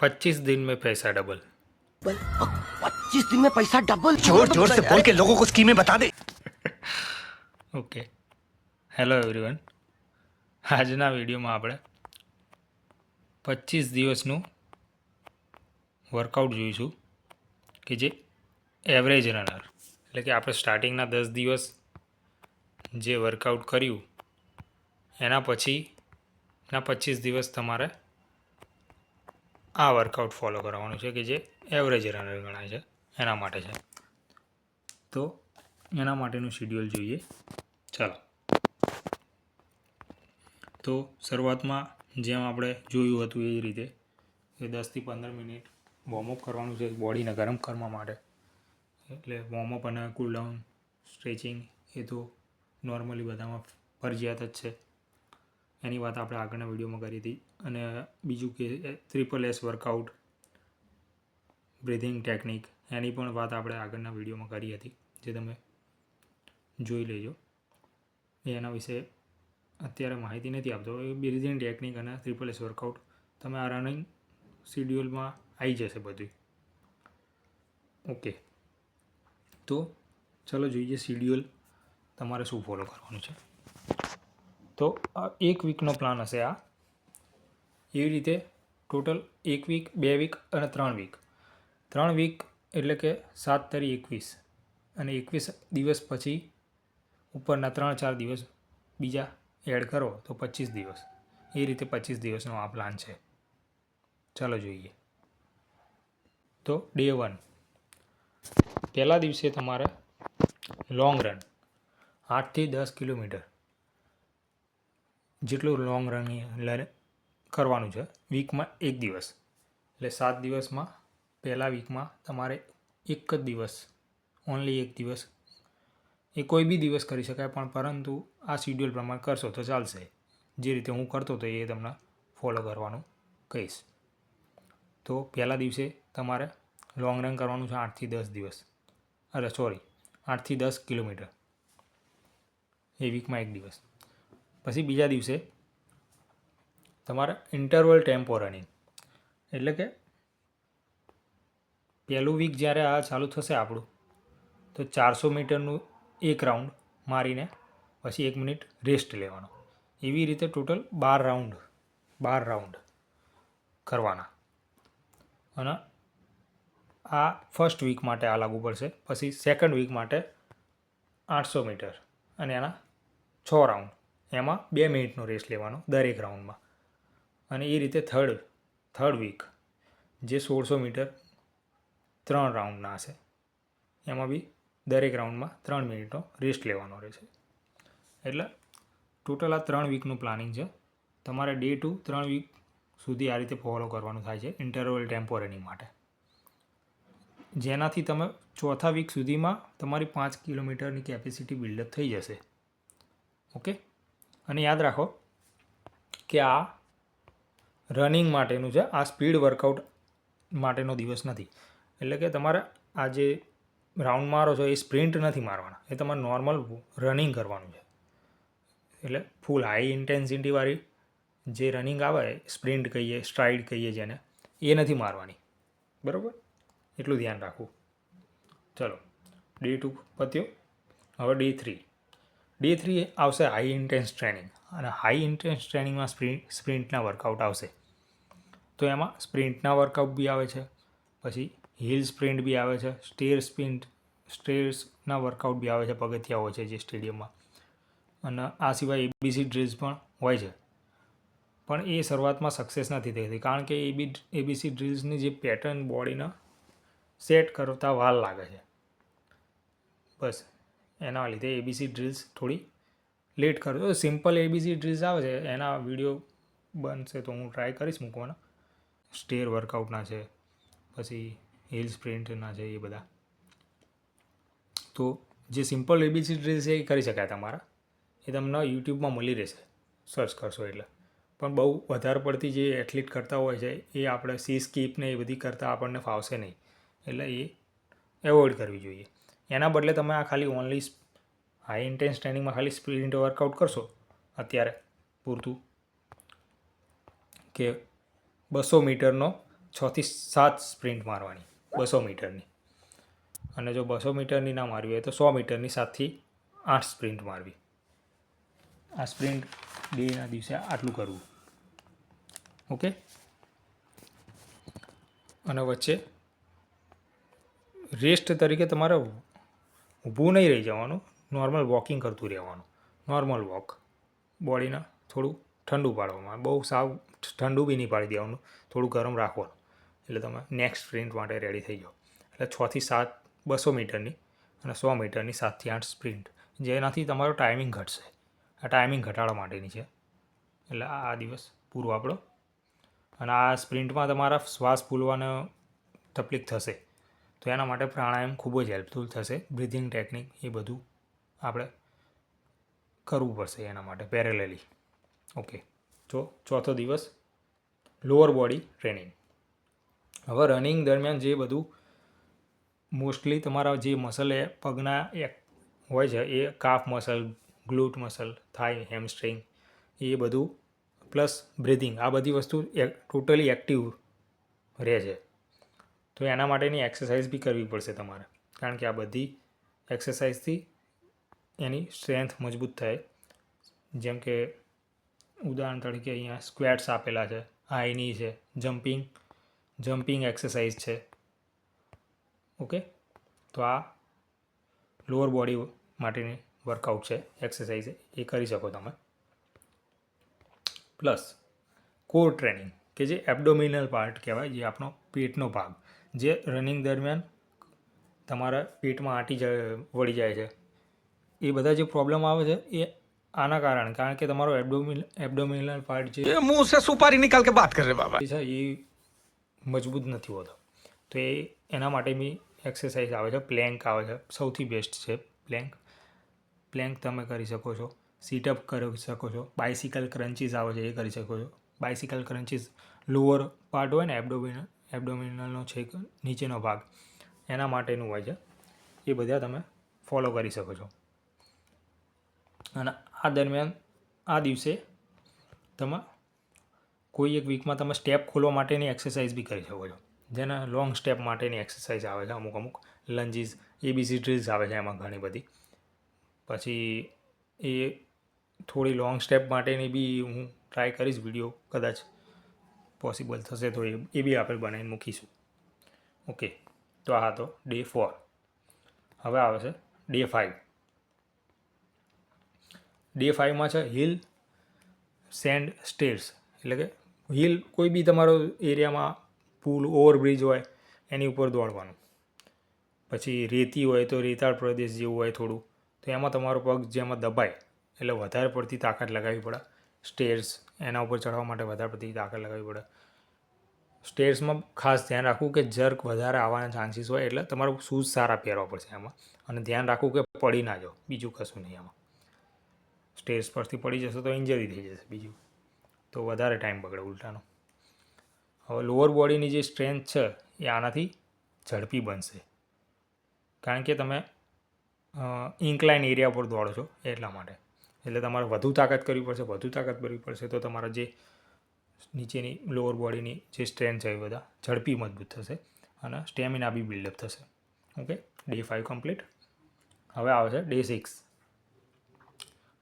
पच्चीस दिन में पैसा डबल पच्चीस दिन में पैसा डबल जोर जोर से बोल के लोगों को स्कीमें बता दे ઓકે હેલો એવરીવન આજના વિડીયોમાં આપણે પચીસ દિવસનું વર્કઆઉટ જોઈશું કે જે એવરેજ રનર એટલે કે આપણે સ્ટાર્ટિંગના દસ દિવસ જે વર્કઆઉટ કર્યું એના પછી ના પચીસ દિવસ તમારે આ વર્કઆઉટ ફોલો કરવાનું છે કે જે એવરેજ રનર ગણાય છે, એના માટે છે. તો એના માટેનું શિડ્યુલ જોઈએ. ચાલો. તો શરૂઆતમાં જેમ આપણે જોયું હતું એ રીતે કે દસથી પંદર મિનિટ વોર્મઅપ કરવાનું છે બોડીને ગરમ કરવા માટે. એટલે વોર્મઅપ અને કુલડાઉન સ્ટ્રેચિંગ એ તો નોર્મલી બધામાં ફરજિયાત જ છે. એની વાત આપણે આગળના વિડીયોમાં કરી હતી. અને બીજું કે triple S workout breathing technique એની પણ વાત આપણે આગળના વિડીયોમાં કરી હતી, જે તમે જોઈ લેજો. એના વિશે અત્યારે માહિતી નથી આપતો. એ બ્રિધિંગ ટેકનિક અને ત્રિપલ એસ વર્કઆઉટ તમે આ રનિંગ શિડ્યુલમાં આવી જશે બધું ઓકે તો ચલો જોઈએ શિડ્યુલ તમારે શું ફોલો કરવાનું છે. તો એક વીકનો પ્લાન હશે આ. એવી રીતે ટોટલ એક વીક બે વીક અને ત્રણ વીક ત્રણ વીક એટલે કે સાત તારી એકવીસ. અને એકવીસ દિવસ પછી ઉપરના ત્રણ ચાર દિવસ બીજા એડ કરો તો પચીસ દિવસ. એ રીતે પચીસ દિવસનો આ પ્લાન છે. ચાલો જોઈએ. તો ડે વન પહેલા દિવસે તમારે લોંગ રન આઠથી દસ કિલોમીટર. જેટલું લોંગ રન કરવાનું છે વીકમાં એક દિવસ. એટલે સાત દિવસમાં, પહેલા વીકમાં તમારે એક જ દિવસ ઓનલી એક દિવસ. એ કોઈ બી દિવસ કરી શકાય, પણ પરંતુ આ શિડ્યુલ પ્રમાણે કરશો તો ચાલશે. જે રીતે હું કરતો હતો એ તમને ફોલો કરવાનું કહીશ. તો પહેલા દિવસે તમારે લોંગ રન કરવાનું છે આઠથી દસ દિવસ. અરે સોરી આઠથી દસ કિલોમીટર. એ વીકમાં એક દિવસ. પછી બીજા દિવસે તમારે ઇન્ટરવલ ટેમ્પો રનિંગ એટલે કે પહેલું વીક જ્યારે આ ચાલુ થશે આપણું, તો ચારસો મીટરનું એક રાઉન્ડ મારીને પછી એક મિનિટ રેસ્ટ લેવાનો. એવી રીતે ટોટલ બાર રાઉન્ડ બાર રાઉન્ડ કરવાના. અને આ ફર્સ્ટ વીક માટે આ લાગુ પડશે. પછી સેકન્ડ વીક માટે આઠસો મીટર અને એના છ રાઉન્ડ એમાં બે મિનિટનો રેસ્ટ લેવાનો દરેક રાઉન્ડમાં. અને એ રીતે થર્ડ થર્ડ વીક જે સોળસો મીટર ત્રણ રાઉન્ડના હશે. એમાં બી દરેક રાઉન્ડમાં ત્રણ મિનિટનો રેસ્ટ લેવાનો રહેશે. એટલે ટોટલ આ ત્રણ વીકનું પ્લાનિંગ છે. તમારે ડે ટુ ત્રણ વીક સુધી આ રીતે ફોલો કરવાનું થાય છે ઇન્ટરવલ ટેમ્પો રનિંગ માટે. જેનાથી તમે ચોથા વીક સુધીમાં તમારી પાંચ કિલોમીટરની કેપેસિટી બિલ્ડઅપ થઈ જશે. ઓકે અને યાદ રાખો કે આ રનિંગ માટેનું છે, આ સ્પીડ વર્કઆઉટ માટેનો દિવસ નથી. એટલે કે તમારે આ જે રાઉન્ડ મારો છો એ સ્પ્રિન્ટ નથી મારવાના. એ તમારે નોર્મલ રનિંગ કરવાનું છે. એટલે ફૂલ હાઈ ઇન્ટેન્સિટીવાળી જે રનિંગ આવે સ્પ્રિન્ટ કહીએ સ્ટ્રાઇડ કહીએ જેને, એ નથી મારવાની. બરાબર? એટલું ધ્યાન રાખવું. ચલો ડે ટુ પત્યો. હવે ડે થ્રી ડે થ્રી આવશે હાઈ ઇન્ટેન્સ ટ્રેનિંગ અને હાઈ ઇન્ટેન્સ ટ્રેનિંગમાં સ્પ્રિન્ટ સ્પ્રિન્ટના વર્કઆઉટ આવશે. તો એમાં સ્પ્રિન્ટના વર્કઆઉટ બી આવે છે. પછી હિલ સ્પ્રિન્ટ બી આવે છે. સ્ટેર સ્પ્રિન્ટ સ્ટેર્સના વર્કઆઉટ બી આવે છે પગથિયા હોય છે જે સ્ટેડિયમમાં અને આ સિવાય એબીસી ડ્રીલ્સ પણ હોય છે. પણ એ શરૂઆતમાં સક્સેસ નથી થતી કારણ કે એબી એબીસી ડ્રીલ્સની જે પેટર્ન બોડીના સેટ કરતા વાર લાગે છે. બસ. એના લીધે એબીસી ડ્રીલ્સ થોડી લેટ કરું તો સિમ્પલ એબીસી ડ્રીલ્સ આવે છે, એના વીડિયો બનશે તો હું ટ્રાય કરીશ મૂકવાના. સ્ટેર વર્કઆઉટના છે, પછી હિલ સ્પ્રિન્ટના છે એ બધા. તો જે સિમ્પલ એબીસી ડ્રીલ્સ છે એ કરી શકાય તમારા. એ તમને યુટ્યુબમાં મળી રહેશે. સર્ચ કરશો એટલે. પણ બહુ વધારે પડતી જે એથ્લીટ કરતા હોય છે, એ આપણે સી સ્કીપ ને એ બધી કરતાં આપણને ફાવશે નહીં. એટલે એ એવોઇડ કરવી જોઈએ. એના બદલે તમે આ ખાલી ઓનલી હાઈ ઇન્ટેન્સ ટ્રેનિંગમાં ખાલી સ્પ્રિન્ટ વર્કઆઉટ કરશો અત્યારે પૂરતું. કે બસો મીટરનો છથી સાત સ્પ્રિન્ટ મારવાની, બસો મીટરની. અને જો બસો મીટરની ના મારવી હોય તો સો મીટરની સાતથી આઠ સ્પ્રિન્ટ મારવી. આ સ્પ્રિન્ટ ડેના દિવસે આટલું કરવું. ઓકે? અને વચ્ચે રેસ્ટ તરીકે તમારે ઊભું નહીં રહી જવાનું. નોર્મલ વોકિંગ કરતું રહેવાનું. નોર્મલ વોક બોડીને થોડું ઠંડુ પાડવામાં બહુ સાવ ઠંડુ બી નહીં પાડી દેવાનું. થોડું ગરમ રાખવાનું. એટલે તમે નેક્સ્ટ સ્પ્રિન્ટ માટે રેડી થઈ જાઓ. એટલે છથી સાત બસો મીટરની અને સો મીટરની સાતથી આઠ સ્પ્રિન્ટ જેનાથી તમારો ટાઈમિંગ ઘટશે. આ ટાઈમિંગ ઘટાડવા માટેની છે. એટલે આ દિવસ પૂરો આપણો. અને આ સ્પ્રિન્ટમાં તમારા શ્વાસ ફૂલવાનો તકલીફ થશે. તો એના માટે પ્રાણાયામ ખૂબ જ હેલ્પફુલ થશે. બ્રિથિંગ ટેકનિક એ બધું આપણે કરવું પડશે એના માટે પેરેલલી ઓકે તો ચોથો દિવસ લોઅર બોડી ટ્રેનિંગ હવે રનિંગ દરમિયાન જે બધું મોસ્ટલી તમારા જે મસલ એ પગના એક હોય છે, એ કાફ મસલ ગ્લુટ મસલ થાય હેમસ્ટ્રિંગ એ બધું પ્લસ બ્રિથિંગ આ બધી વસ્તુ ટોટલી એક્ટિવ રહે છે. તો એના માટેની એક્સરસાઇઝ બી કરવી પડશે તમારે. કારણ કે આ બધી એક્સરસાઇઝથી એની સ્ટ્રેન્થ મજબૂત થાય. જેમ કે ઉદાહરણ તરીકે અહીંયા સ્ક્વેટ્સ આપેલા છે હાઈની છે જમ્પિંગ જમ્પિંગ એક્સરસાઇઝ છે. ઓકે તો આ લોઅર બોડી માટેની વર્કઆઉટ છે એક્સરસાઇઝ એ. કરી શકો તમે. પ્લસ કોર ટ્રેનિંગ કે જે એબડોમિનલ પાર્ટ કહેવાય, જે આપણો પેટનો ભાગ. જે રનિંગ દરમિયાન તમારા પેટમાં આંટી વળી જાય છે. એ બધા જે પ્રોબ્લેમ આવે છે એ આના કારણ. કારણ કે તમારો એબડોમિન એબડોમિનલ પાર્ટ જે મુંહ સે સુપારી નિકાલ કે વાત કરે બાબા. છે એ મજબૂત નથી હોતો. તો એ એના માટે બી એક્સરસાઇઝ આવે છે. પ્લેન્ક આવે છે. સૌથી બેસ્ટ છે પ્લેન્ક પ્લેન્ક તમે કરી શકો છો. સીટઅપ કરી શકો છો. બાઇસિકલ ક્રન્ચીસ આવે છે એ કરી શકો છો. બાઇસિકલ ક્રન્ચીસ લોઅર પાર્ટ હોય ને એબડોમિનલ એબડોમિનલનો છેક નીચેનો ભાગ. એના માટેનું હોય છે. એ બધા તમે ફોલો કરી શકો છો. અને આ દરમિયાન આ દિવસે તમે કોઈ એક વીકમાં તમે સ્ટેપ ખોલવા માટેની એક્સરસાઇઝ બી કરી શકો છો. જેના લોંગ સ્ટેપ માટેની એક્સરસાઇઝ આવે છે અમુક અમુક. લંજીસ એબીસી ડ્રીલ્સ આવે છે એમાં ઘણી બધી. પછી એ થોડી લોંગ સ્ટેપ માટેની બી હું ટ્રાય કરીશ વીડિયો કદાચ. પોસિબલ થશે તો એ એ બી આપણે બનાવીને મૂકીશું. ઓકે. તો આ હતો ડે ફોર હવે આવે છે ડે ફાઇવ ડે ફાઇવમાં છે હિલ સેન્ડ સ્ટેર્સ એટલે કે હિલ કોઈ બી તમારો એરિયામાં પુલ ઓવરબ્રિજ હોય, એની ઉપર દોડવાનું. પછી રેતી હોય તો રેતાળ પ્રદેશ જેવું હોય થોડું, તો એમાં તમારો પગ જેમાં દબાય, એટલે વધારે પડતી તાકાત લગાવવી પડે. સ્ટેર્સ એના ઉપર ચડવા માટે વધારે પડતી તાકાત લગાવવી પડે. સ્ટેર્સમાં ખાસ ધ્યાન રાખવું કે જર્ક વધારે આવવાના ચાન્સીસ હોય એટલે તમારું શૂઝ સારા પહેરવા પડશે એમાં. અને ધ્યાન રાખવું કે પડી ના જાઓ, બીજું કશું નહીં એમાં. સ્ટેર્સ પરથી પડી જશો તો ઇન્જરી થઈ જશે બીજું. તો વધારે ટાઈમ બગડે ઉલટાનો. હવે લોઅર બોડીની જે સ્ટ્રેન્થ છે, એ આનાથી ઝડપી બનશે. કારણ કે તમે ઇન્કલાઇન એરિયા પર દોડો છો એટલા માટે. એટલે તમારે વધુ તાકાત કરવી પડશે, વધુ તાકાત કરવી પડશે તો તમારા જે નીચેની લોઅર બોડીની જે સ્ટ્રેન્થ છે એ બધા ઝડપી મજબૂત થશે અને સ્ટેમિના બી બિલ્ડઅપ થશે. ઓકે ડે ફાઇવ કમ્પ્લીટ હવે આવે છે ડે સિક્સ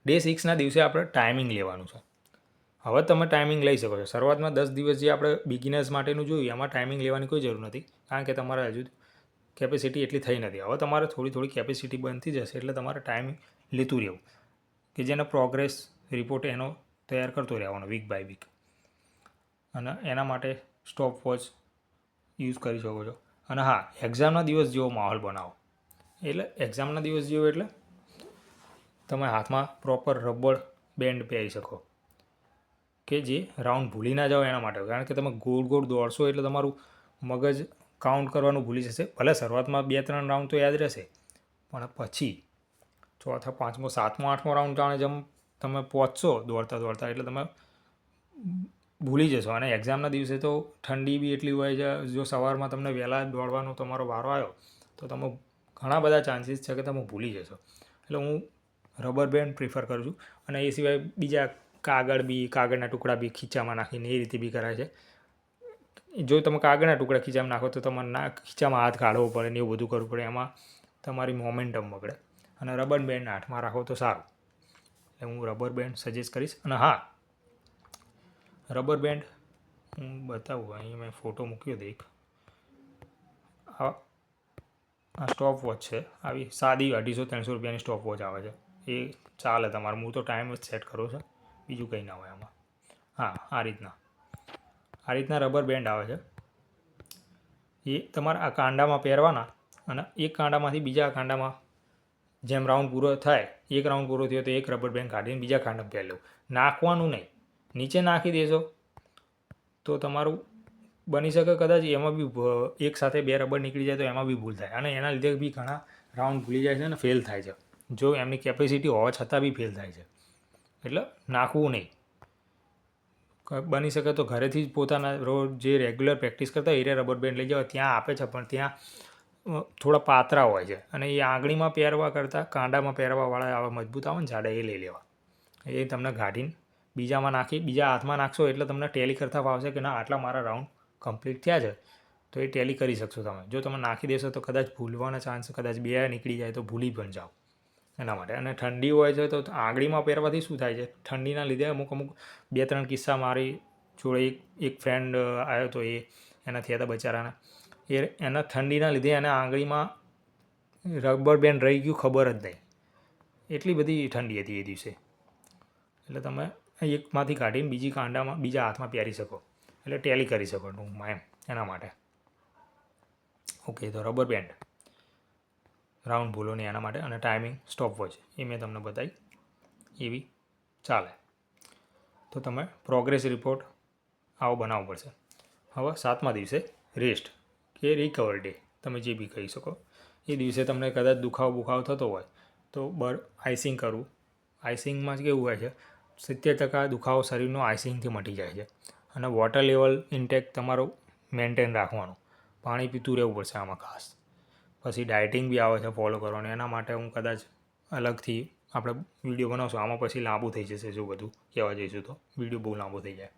ડે સિક્સના દિવસે આપણે ટાઈમિંગ લેવાનું છે. હવે તમે ટાઈમિંગ લઈ શકો છો. શરૂઆતમાં દસ દિવસ જે આપણે બિગિનર્સ માટેનું જોયું, એમાં ટાઈમિંગ લેવાની કોઈ જરૂર નથી. કારણ કે તમારે હજુ કેપેસિટી એટલી થઈ નથી. હવે તમારે થોડી થોડી કેપેસિટી બનતી જશે એટલે તમારે ટાઈમ લેતું રહેવું. કે જેનો પ્રોગ્રેસ રિપોર્ટ એનો તૈયાર કરતો રહેવાનો વીક બાય વીક અને એના માટે સ્ટોપ વોચ યુઝ કરી શકો છો. અને હા એક્ઝામના દિવસ જેવો માહોલ બનાવો. એટલે એક્ઝામના દિવસ જેવો એટલે તમે હાથમાં પ્રોપર રબર બેન્ડ પહેરી શકો. કે જે રાઉન્ડ ભૂલી ના જાઓ એના માટે. કારણ કે તમે ગોળ ગોળ દોડશો એટલે તમારું મગજ કાઉન્ટ કરવાનું ભૂલી જશે. ભલે શરૂઆતમાં બે ત્રણ રાઉન્ડ તો યાદ રહેશે. પણ પછી ચોથા પાંચમો, સાતમો, આઠમો રાઉન્ડ જાણે જેમ તમે પહોંચશો દોડતા દોડતા એટલે તમે ભૂલી જશો. અને એક્ઝામના દિવસે તો ઠંડી બી એટલી હોય છે, જો સવારમાં તમને વહેલા દોડવાનો તમારો વારો આવ્યો, તો તમે ઘણા બધા ચાન્સીસ છે કે તમે ભૂલી જશો. એટલે હું રબર બેન્ડ પ્રિફર કરું છું. અને એ સિવાય બીજા કાગળ બી, કાગળના ટુકડા બી ખીચામાં નાખીને એ રીતે બી કરાય છે. જો તમે કાગળના ટુકડા ખીચામાં નાખો તો તમારે ના, ખીચામાં હાથ કાઢવો પડે ને એવું બધું કરવું પડે. એમાં તમારી મોમેન્ટમ બગડે. અને રબર બેન્ડ હાથમાં રાખો તો સારું. એટલે હું રબર બેન્ડ સજેસ્ટ કરીશ. અને હા, રબર બેન્ડ હું બતાવું, અહીં મેં ફોટો મૂક્યો હતો એક આ આ સ્ટોપ વોચ છે. આવી સાદી અઢીસો ત્રણસો રૂપિયાની સ્ટોપ વોચ આવે છે. એ ચાલે તમારે. હું તો ટાઈમ જ સેટ કરું છું. બીજું કંઈ ના હોય આમાં. હા, આ રીતના. આ રીતના રબર બેન્ડ આવે છે. એ તમારે આ કાંડામાં પહેરવાના અને એક કાંડામાંથી બીજા કાંડામાં જેમ રાઉન્ડ પૂરો થાય, એક રાઉન્ડ પૂરો થયો તો એક રબર બેન્ડ કાઢીને બીજા ખાંડ પહેલો નાખવાનું નહીં. નીચે નાખી દેશો તો તમારું બની શકે કદાચ એમાં બી એક સાથે બે રબર નીકળી જાય તો એમાં બી ભૂલ થાય. અને એના લીધે બી ઘણા રાઉન્ડ ભૂલી જાય છે અને ફેલ થાય છે. જો એમની કેપેસિટી હોવા છતાં બી ફેલ થાય છે. એટલે નાખવું નહીં. બની શકે તો ઘરેથી જ પોતાના રોજ જે રેગ્યુલર પ્રેક્ટિસ કરતા હોય એ રબર બેન્ડ લઈ જાઓ. ત્યાં આપે છે, પણ ત્યાં થોડા પાતળા હોય છે. અને એ આંગળીમાં પહેરવા કરતાં કાંડામાં પહેરવાવાળા આવા મજબૂત આવે ને જાડા એ લઈ લેવા. એ તમને ગાઢીને બીજામાં નાખી, બીજા હાથમાં નાખશો એટલે તમને ટેલી કરતાં ફાવશે કે ના, આટલા મારા રાઉન્ડ કમ્પ્લીટ થયા છે, તો એ ટેલી કરી શકશો તમે. જો તમે નાખી દેશો તો કદાચ ભૂલવાના ચાન્સ કદાચ બે નીકળી જાય તો ભૂલી પણ જાઓ એના માટે. અને ઠંડી હોય છે તો આંગળીમાં પહેરવાથી શું થાય છે? ઠંડીના લીધે અમુક અમુક બે ત્રણ કિસ્સા મારી જોડે એક એક ફ્રેન્ડ આવ્યો તો એ એના થયા હતા બચારાના. એ એના ઠંડીના લીધે એના આંગળીમાં રબર બેન્ડ રહી ગયું ખબર જ નહીં. એટલી બધી ઠંડી હતી એ દિવસે. એટલે તમે એકમાંથી કાઢીને બીજી કાંડામાં, બીજા હાથમાં પહેરી શકો. એટલે ટેલી કરી શકો ટૂંકમાં એમ, એના માટે. ઓકે, તો રબર બેન્ડ રાઉન્ડ ભૂલો નહીં એના માટે. અને ટાઈમિંગ સ્ટોપ વોચ. એ મેં તમને બતાવી. એવી ચાલે. તો તમે પ્રોગ્રેસ રિપોર્ટ આવો બનાવવો પડશે. હવે સાતમા દિવસે રેસ્ટ. કે રિકવર ડે તમે જે બી કહી શકો. એ દિવસે તમને કદાચ દુખાવો બુખાવો થતો હોય, તો બર આઈસિંગ કરવું. આઈસિંગમાં કેવું હોય છે, સિત્તેર ટકા દુખાવો શરીરનો આઈસિંગથી મટી જાય છે. અને વોટર લેવલ ઇન્ટેક તમારું મેન્ટેન રાખવાનું. પાણી પીતું રહેવું પડશે આમાં ખાસ. પછી ડાયટિંગ બી આવે છે ફોલો કરવાનું. એના માટે હું કદાચ અલગથી આપણે વીડિયો બનાવશું. આમાં પછી લાંબુ થઈ જશે જો બધું કહેવા જઈશું તો. વીડિયો બહુ લાંબો થઈ જાય.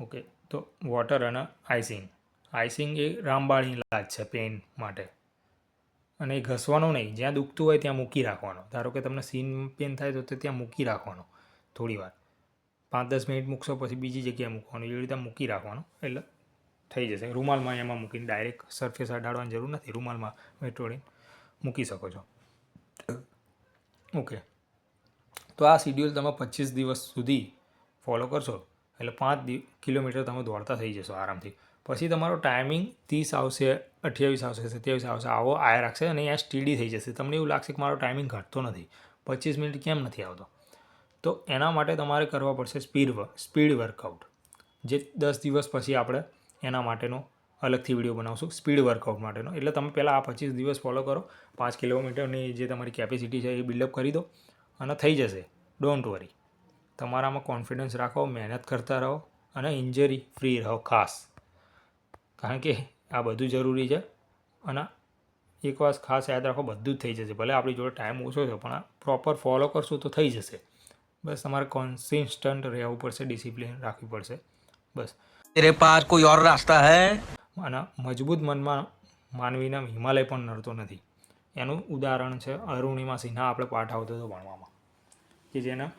ઓકે તો વોટર અને આઈસિંગ આઈસિંગ એ રામબાણી ઇલાજ છે પેઇન માટે. અને એ ઘસવાનો નહીં, જ્યાં દુખતું હોય ત્યાં મૂકી રાખવાનો. ધારો કે તમને સીન પેન થાય તો તે ત્યાં મૂકી રાખવાનો, થોડી વાર. પાંચ દસ મિનિટ મૂકશો પછી બીજી જગ્યાએ મૂકવાનું, એવી રીતે મૂકી રાખવાનું, એટલે થઈ જશે. રૂમાલમાં એમાં મૂકીને ડાયરેક્ટ સરફેસ અડાડવાની જરૂર નથી. રૂમાલમાં મેટ્રોડીને મૂકી શકો છો. ઓકે તો આ શિડ્યુલ તમે પચીસ દિવસ સુધી ફોલો કરશો, એટલે પાંચ કિલોમીટર તમે દોડતા થઈ જશો આરામથી. પછી તમારો ટાઈમિંગ ત્રીસ આવશે, અઠ્યાવીસ આવશે, સત્યાવીસ આવશે, આવો આયા રાખશે અને અહીંયા સ્ટીડી થઈ જશે. તમને એવું લાગશે કે મારો ટાઈમિંગ ઘટતો નથી. પચીસ મિનિટ કેમ નથી આવતો? તો એના માટે તમારે કરવા પડશે સ્પીડ સ્પીડ વર્કઆઉટ જે દસ દિવસ પછી આપણે એના માટેનો અલગથી વીડિયો બનાવશું સ્પીડ વર્કઆઉટ માટેનો. એટલે તમે પહેલાં આ પચીસ દિવસ ફોલો કરો. પાંચ કિલોમીટરની જે તમારી કેપેસિટી છે એ બિલ્ડઅપ કરી દો અને થઈ જશે. ડોન્ટ વરી તમારામાં કોન્ફિડન્સ રાખો, મહેનત કરતા રહો અને ઇન્જરી ફ્રી રહો ખાસ. કારણ કે આ બધું જરૂરી છે અને એક વાત ખાસ યાદ રાખો બધું જ થઈ જશે. ભલે આપણી જોડે ટાઈમ ઓછો છે પણ પ્રોપર ફોલો કરશું તો થઈ જશે. બસ તમારે કોન્સિસ્ટન્ટ રહેવું પડશે ડિસિપ્લિન રાખવી પડશે. બસ. તેરે પાસ કોઈ ઓર રાસ્તા હે અને મજબૂત મનમાં માનવીને હિમાલય પણ નડતો નથી. એનું ઉદાહરણ છે અરુણિમા સિન્હા આપણે પાઠ આવતો હતો ભણવામાં. કે જેના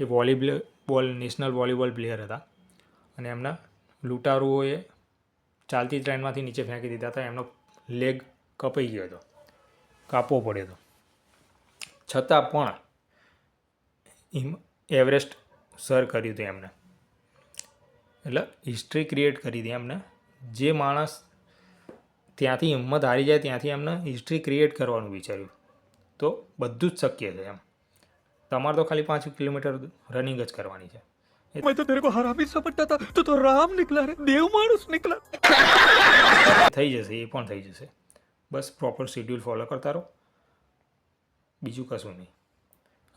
એ volleyball ball national volleyball player હતા. અને એમના લૂંટારુઓએ ચાલતી ટ્રેનમાંથી નીચે ફેંકી દીધા હતા, એમનો લેગ કપાઈ ગયો હતો, કાપવો પડ્યો હતો. છતાં પણ હિમ એવરેસ્ટ સર કર્યું હતું એમને. એટલે હિસ્ટ્રી ક્રિએટ કરી હતી એમને. જે માણસ ત્યાંથી હિંમત હારી જાય ત્યાંથી એમને હિસ્ટ્રી ક્રિએટ કરવાનું વિચાર્યું. તો બધું જ શક્ય છે એમ. તમારે તો ખાલી પાંચ કિલોમીટર રનિંગ જ કરવાની છે. मैं तो तेरे को हरामी समझता था तो तो राम निकला रे देव मानुस निकला થઈ જશે એ પણ થઈ જશે બસ પ્રોપર શેડ્યુલ ફોલો કરતા રહો બીજું કશું નહીં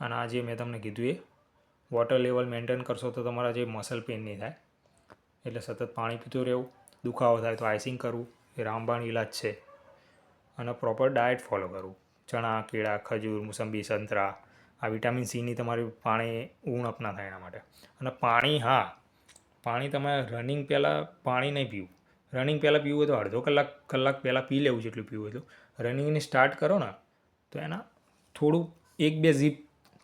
અને આ જે મેં તમને કીધું એ વોટર લેવલ મેન્ટેન કરશો તો તમારા જે મસલ પેઇન નહીં થાય એટલે સતત પાણી પીતું રહેવું દુખાવો થાય તો આઈસિંગ કરવું એ રામબાણ ઇલાજ છે અને પ્રોપર ડાયટ ફોલો કરવું ચણા કેળા ખજૂર મોસંબી સંતરા આ વિટામિન સીની તમારી પાણી ઉણપ ના થાય એના માટે. અને પાણી, હા, પાણી તમારે રનિંગ પહેલાં પાણી નહીં પીવું. રનિંગ પહેલાં પીવું હોય તો અડધો કલાક કલાક પહેલાં પી લેવું જેટલું પીવું હોય તો રનિંગની સ્ટાર્ટ કરો ને, તો એના થોડું, એક બે ઝીપ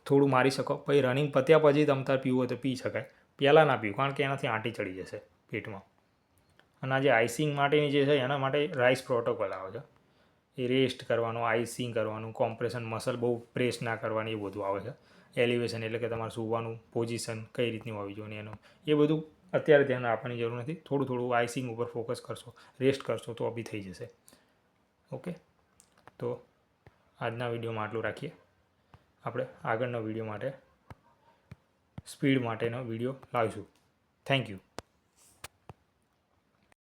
થોડું મારી શકો. પછી રનિંગ પત્યા પછી તમ તાર પીવું હોય તો પી શકાય. પહેલાં ના પીવું, કારણ કે એનાથી આંટી ચડી જશે પેટમાં. અને આ જે આઈસિંગ માટેની જે છે એના માટે રાઈસ પ્રોટોકોલ આવે છે. એ રેસ્ટ કરવાનું, આઈસિંગ કરવાનું, કોમ્પ્રેશન, મસલ બહુ પ્રેસ ના કરવાની એ બધું આવે છે. એલિવેશન એટલે કે તમારે સૂવાનું પોઝિશન કઈ રીતની હોવી જોઈએ એનું. એ બધું અત્યારે ધ્યાન આપવાની જરૂર નથી. થોડું થોડું આઈસિંગ ઉપર ફોકસ કરશો, રેસ્ટ કરશો તો બી થઈ જશે. ઓકે? તો આજના વિડીયોમાં આટલું રાખીએ. આપણે આગળનો વીડિયો માટે, સ્પીડ માટેનો વીડિયો લાવીશું. Thank you